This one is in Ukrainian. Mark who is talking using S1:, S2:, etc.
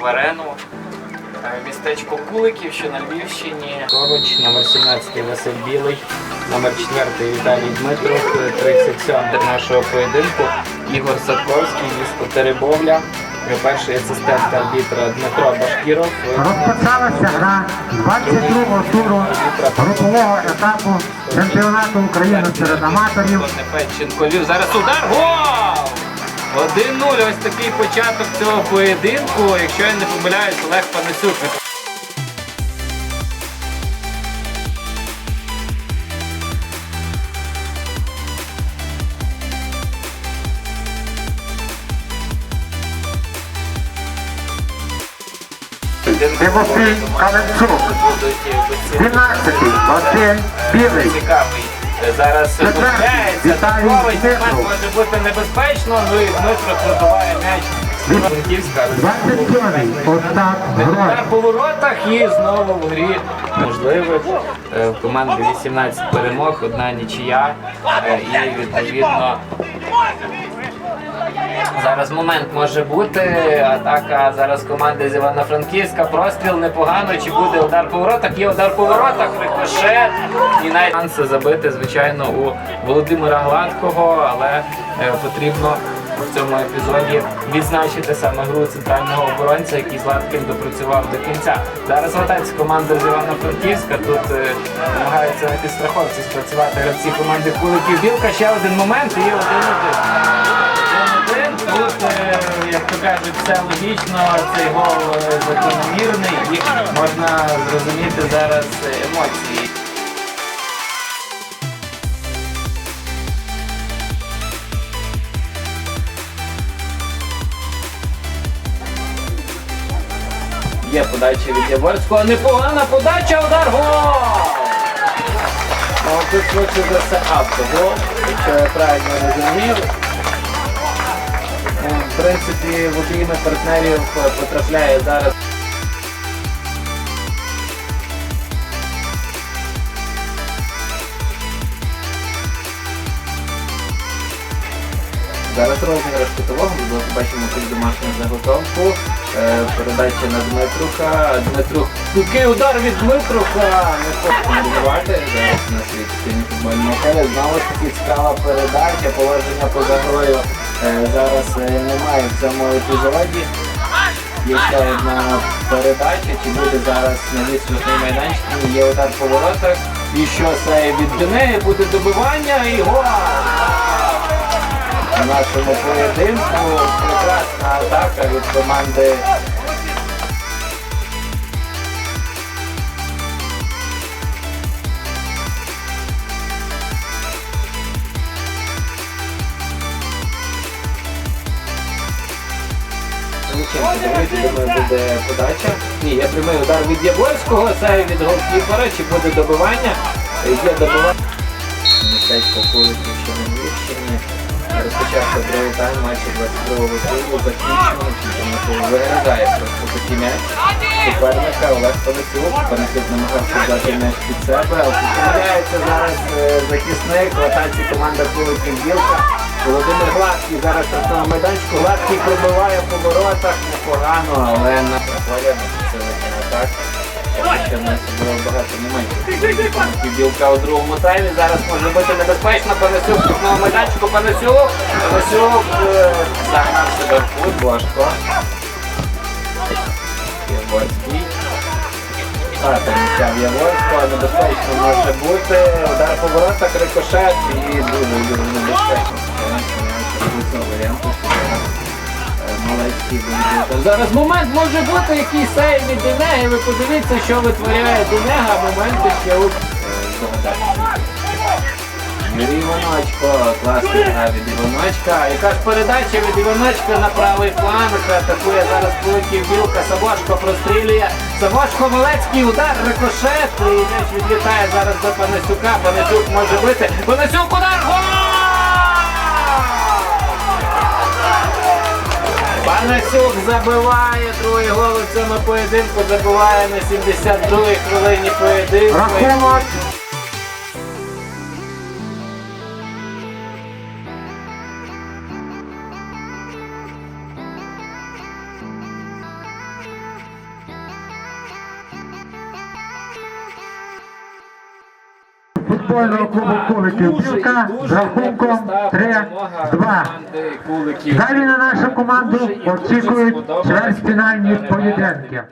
S1: в арену. Е, Містечко Куликів, що на Львівщині. Коруч, номер 17 Василь Білий, номер 4 Віталій Дмитров, е, 37 нашого поєдинку. Ігор Садковський, місто Теребовля. Е, Перший асистент арбітра Дмитро Башкіров. Е,
S2: Розпочалася гра 22-го туру групового етапу чемпіонату України серед аматорів.
S1: Зараз удар. Гол! 1-0. Ось такий початок цього поєдинку. Якщо я не помиляюсь, Олег Панасюк.
S2: Тимофій Каленчук, 12-й Василь Білий.
S1: Зараз.
S2: Дмитров.
S1: Момент може бути небезпечно. Ну і Дмитро пробиває м'яч. Франківська. На поворотах і знову в грі можливих. Е, В команди 18 перемог, одна нічия. Е, І відповідно зараз момент може бути. Атака зараз команди з Івано-Франківська. Простріл непогано. Чи буде удар по воротах? Є удар по воротах, рикошет. І навіть шанси забити, звичайно, у Володимира Гладкого, але е, потрібно в цьому епізоді відзначити саме гру центрального оборонця, який з Латким допрацював до кінця. Зараз готається команда з Івано-Франківська. Тут е, намагаються на підстраховці спрацювати гравці команди Куликів Білка. Ще один момент і один-один. Один-один. Тут, як то кажуть, все логічно, цей гол е, закономірний і можна зрозуміти зараз емоції. Є подача від Яворського. Непогана подача, удар гол! Ну, тут швидше за все автогол, якщо я правильно розумів. В принципі, в обійми партнерів е, потрапляє зараз. Зараз розіграш кутового, ми побачимо тут домашню заготовку. Е, Передача на Дмитруха. Дмитрух. Який удар від Дмитруха! Не хочу коментувати. Зараз на світ стіні футбольного поля. Знову ж таки цікава передача, положення поза грою е, зараз е, немає в цьому епізоді. Є ще одна передача, чи буде зараз на відсутній майданчик. Є удар по воротах. І що це від неї буде добивання і гол! У нашому поєдинку. Прекрасна атака від команди. Думаю, буде подача. Ні, є прямий удар від Яворського, це від голкіпера, чи буде добивання. Є добивання. Містечко Куликів, що на Львівщині. Розпочався другий тайм матчі 22-го туру, закінчено, виглядає просто такий м'яч суперника Олег Панасюк. Панасюк намагався взяти м'яч під себе, але зараз е, захисник в атаці команда Куликів Білка. Володимир Гладкий зараз на майданчику. Гладкий пробиває по воротах непогано, але на поля не підсилення. Ще в нас було багато моментів. Білка у другому таймі. Зараз може бути небезпечно. Панасюк тут на майданчику. Панасюк. Панасюк е, загнав себе в кут. Важко. Яворський. А, там м'яча в Яворського. Небезпечно може бути. Удар по воротах, рикошет і дуже дуже небезпечно. Зараз момент може бути який сейв від Денеги. Ви подивіться, що витворяє Денега. Моменти ще у Іваночко, класна від Іваночка. Яка ж передача від Іваночка на правий фланг. Атакує зараз великий білка. Савошко прострілює. Савошко Малецький удар, рикошет. І м'яч відлітає зараз до Панасюка. Панасюк може бити. Панасюк удар! Гол! Панасюк забиває другий гол у цьому поєдинку, забиває на 72-й хвилині поєдинку.
S2: Рахунок футбольного клубу Куликів Білка з рахунком 3-2. Далі на нашу команду очікують чвертьфінальні поєдинки.